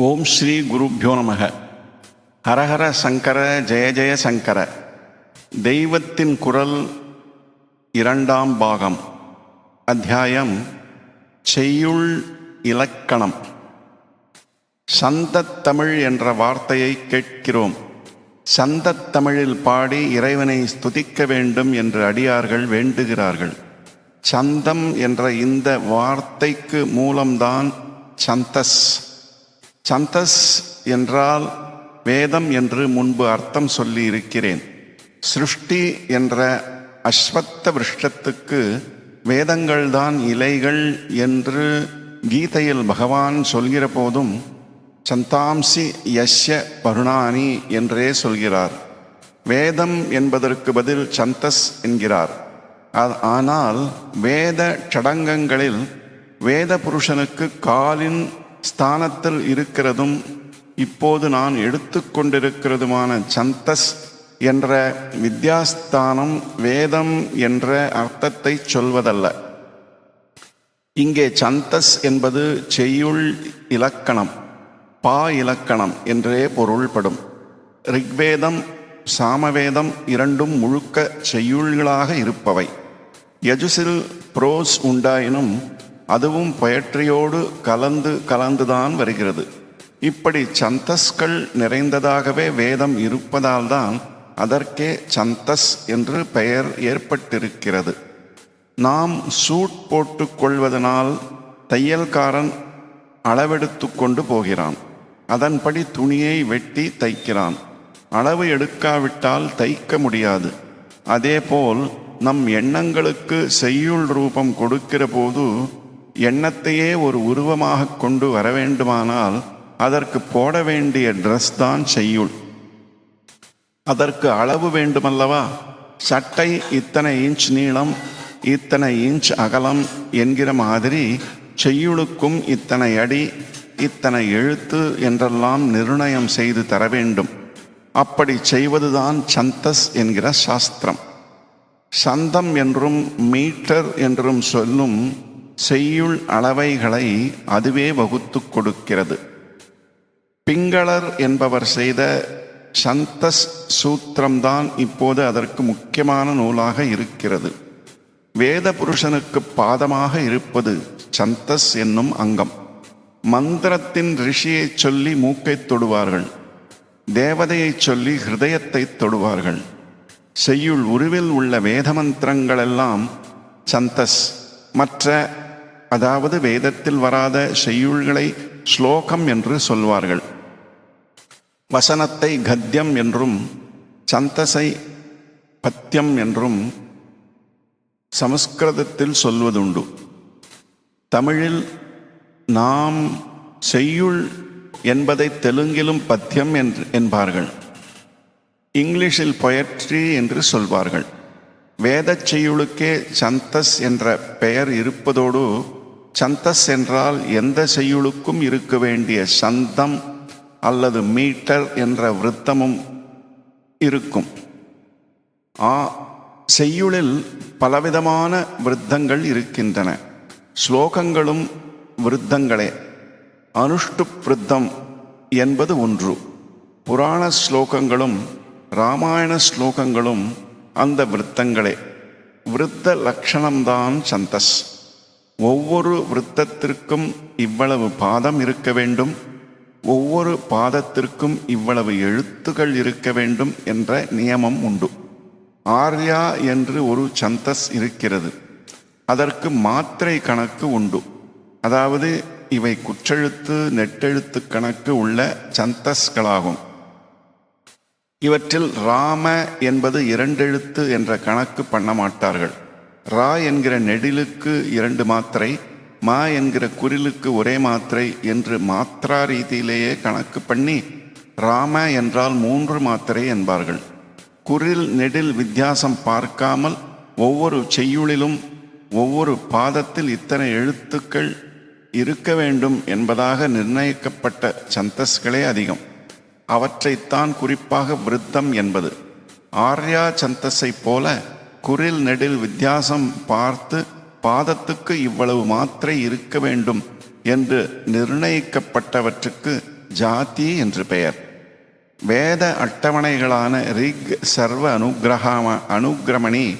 ஓம் ஸ்ரீ குருப்பியோ நமக. ஹரஹர சங்கர ஜெய ஜெய சங்கர. தெய்வத்தின் குரல் இரண்டாம் பாகம். அத்தியாயம் செய்யுள் இலக்கணம். சந்தத்தமிழ் என்ற வார்த்தையை கேட்கிறோம். சந்தத்தமிழில் பாடி இறைவனை ஸ்துதிக்க வேண்டும் என்று அடியார்கள் வேண்டுகிறார்கள். சந்தம் என்ற இந்த வார்த்தைக்கு மூலம்தான் சந்தஸ். சந்தஸ் என்றால் வேதம் என்று முன்பு அர்த்தம் சொல்லி இருக்கிறேன் சிருஷ்டி என்ற அஸ்வத்த விருஷ்டத்துக்கு வேதங்கள்தான் இலைகள் என்று கீதையில் பகவான் சொல்கிற போதும் சந்தாம்சி யஷ்ய பருணானி என்றே சொல்கிறார். வேதம் என்பதற்கு பதில் சந்தஸ் என்கிறார். ஆனால் வேத சடங்கங்களில் வேத புருஷனுக்கு காலின் ஸ்தானத்தில் இருக்கிறதும் இப்போது நான் எடுத்துக்கொண்டிருக்கிறதுமான சந்தஸ் என்ற வித்யாஸ்தானம் வேதம் என்ற அர்த்தத்தை சொல்வதல்ல. இங்கே சந்தஸ் என்பது செய்யுள் இலக்கணம் பா இலக்கணம் என்றே பொருள்படும். ரிக்வேதம் சாமவேதம் இரண்டும் முழுக்க செய்யுள்களாக இருப்பவை. யஜுசில் புரோஸ் உண்டாயினும் அதுவும் பொயட்ரியோடு கலந்து கலந்துதான் வருகிறது. இப்படி சந்தஸ்கள் நிறைந்ததாகவே வேதம் இருப்பதால்தான் அதற்கே சந்தஸ் என்று பெயர் ஏற்பட்டிருக்கிறது. நாம் சூட் போட்டு கொள்வதனால் தையல்காரன் அளவெடுத்து கொண்டு போகிறான். அதன்படி துணியை வெட்டி தைக்கிறான். அளவு எடுக்காவிட்டால் தைக்க முடியாது. அதேபோல் நம் எண்ணங்களுக்கு செய்யுள் ரூபம் கொடுக்கிற போது எண்ணத்தையே ஒரு உருவமாக கொண்டு வர வேண்டுமானால் அதற்கு போட வேண்டிய ட்ரெஸ் தான் செய்யுள். அதற்கு அளவு வேண்டுமல்லவா? சட்டை இத்தனை இன்ச் நீளம் இத்தனை இன்ச் அகலம் என்கிற மாதிரி செய்யுளுக்கும் இத்தனை அடி இத்தனை எழுத்து என்றெல்லாம் நிர்ணயம் செய்து தர வேண்டும். அப்படி செய்வதுதான் சந்தஸ் என்கிற சாஸ்திரம். சந்தம் என்றும் மீட்டர் என்றும் சொல்லும் செய்யுள் அளவைகளை அதுவே வகுத்து கொடுக்கிறது. பிங்களர் என்பவர் செய்த சந்தஸ் சூத்திரம்தான் இப்போது அதற்கு முக்கியமான நூலாக இருக்கிறது. வேத புருஷனுக்கு பாதமாக இருப்பது சந்தஸ் என்னும் அங்கம். மந்திரத்தின் ரிஷியைச் சொல்லி மூக்கைத் தொடுவார்கள். தேவதையைச் சொல்லி ஹிருதயத்தைத் தொடுவார்கள். செய்யுள் உருவில் உள்ள வேத மந்திரங்களெல்லாம் சந்தஸ் மற்ற அதாவது வேதத்தில் வராத செய்யுள்களை ஸ்லோகம் என்று சொல்வார்கள். வசனத்தை கத்தியம் என்றும் சந்தசை பத்தியம் என்றும் சமஸ்கிருதத்தில் சொல்வதுண்டு. தமிழில் நாம் செய்யுள் என்பதை தெலுங்கிலும் பத்தியம் என்று என்பார்கள். இங்கிலீஷில் பொயட்ரி என்று சொல்வார்கள். வேதச் செய்யுளுக்கே சந்தஸ் என்ற பெயர் இருப்பதோடு சந்தஸ் என்றால் எந்த செய்யுளுக்கும் இருக்க வேண்டிய சந்தம் அல்லது மீட்டர் என்ற விருத்தமும் இருக்கும். ஆ செய்யுளில் பலவிதமான விருத்தங்கள் இருக்கின்றன. ஸ்லோகங்களும் விருத்தங்களே. அனுஷ்டு விருத்தம் என்பது ஒன்று. புராண ஸ்லோகங்களும் ராமாயண ஸ்லோகங்களும் அந்த விருத்தங்களே. விருத்த லட்சணம்தான் சந்தஸ். ஒவ்வொரு விருத்தத்திற்கும் இவ்வளவு பாதம் இருக்க வேண்டும். ஒவ்வொரு பாதத்திற்கும் இவ்வளவு எழுத்துக்கள் இருக்க வேண்டும் என்ற நியமம் உண்டு. ஆர்யா என்று ஒரு சந்தஸ் இருக்கிறது. அதற்கு மாத்திரை கணக்கு உண்டு. அதாவது இவை குற்றெழுத்து நெட்டெழுத்து கணக்கு உள்ள சந்தஸ்களாகும். இவற்றில் ராம என்பது இரண்டெழுத்து என்ற கணக்கு பண்ண மாட்டார்கள். ரா என்கிற நெடிலுக்கு இரண்டு மாத்திரை மா என்கிற குறிலுக்கு ஒரே மாத்திரை என்று மாத்திரா ரீதியிலேயே கணக்கு பண்ணி ராம என்றால் மூன்று மாத்திரை என்பார்கள். குறில் நெடில் வித்தியாசம் பார்க்காமல் ஒவ்வொரு செய்யுளிலும் ஒவ்வொரு பாதத்தில் இத்தனை எழுத்துக்கள் இருக்க வேண்டும் என்பதாக நிர்ணயிக்கப்பட்ட சந்தஸ்களே அதிகம். அவற்றைத்தான் குறிப்பாக விருத்தம் என்பது. ஆர்யா சந்தஸை போல குரில் நெடில் வித்தியாசம் பார்த்து பாதத்துக்கு இவ்வளவு மாத்திரை இருக்க வேண்டும் என்று நிர்ணயிக்கப்பட்டவற்றுக்கு ஜாதி என்று பெயர். வேத அட்டவணைகளான ரிக் சர்வ அனுகிரகாம அனுகிரமணி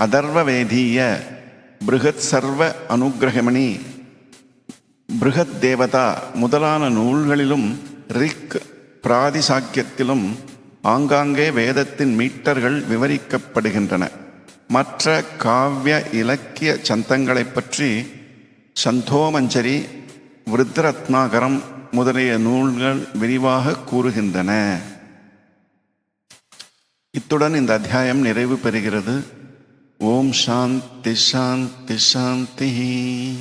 அதர்வவேதீய பிருகத் சர்வ அனுகிரகமணி பிருகத் தேவதா முதலான நூல்களிலும் ரிக் பிராதிசாக்கியத்திலும் ஆங்காங்கே வேதத்தின் மீட்டர்கள் விவரிக்கப்படுகின்றன. மற்ற காவிய இலக்கிய சந்தங்களைப் பற்றி சந்தோமஞ்சரி விருத்ரத்னாகரம் முதலிய நூல்கள் விரிவாக கூறுகின்றன. இத்துடன் இந்த அத்தியாயம் நிறைவு பெறுகிறது. ஓம் சாந்தி சாந்தி சாந்தி.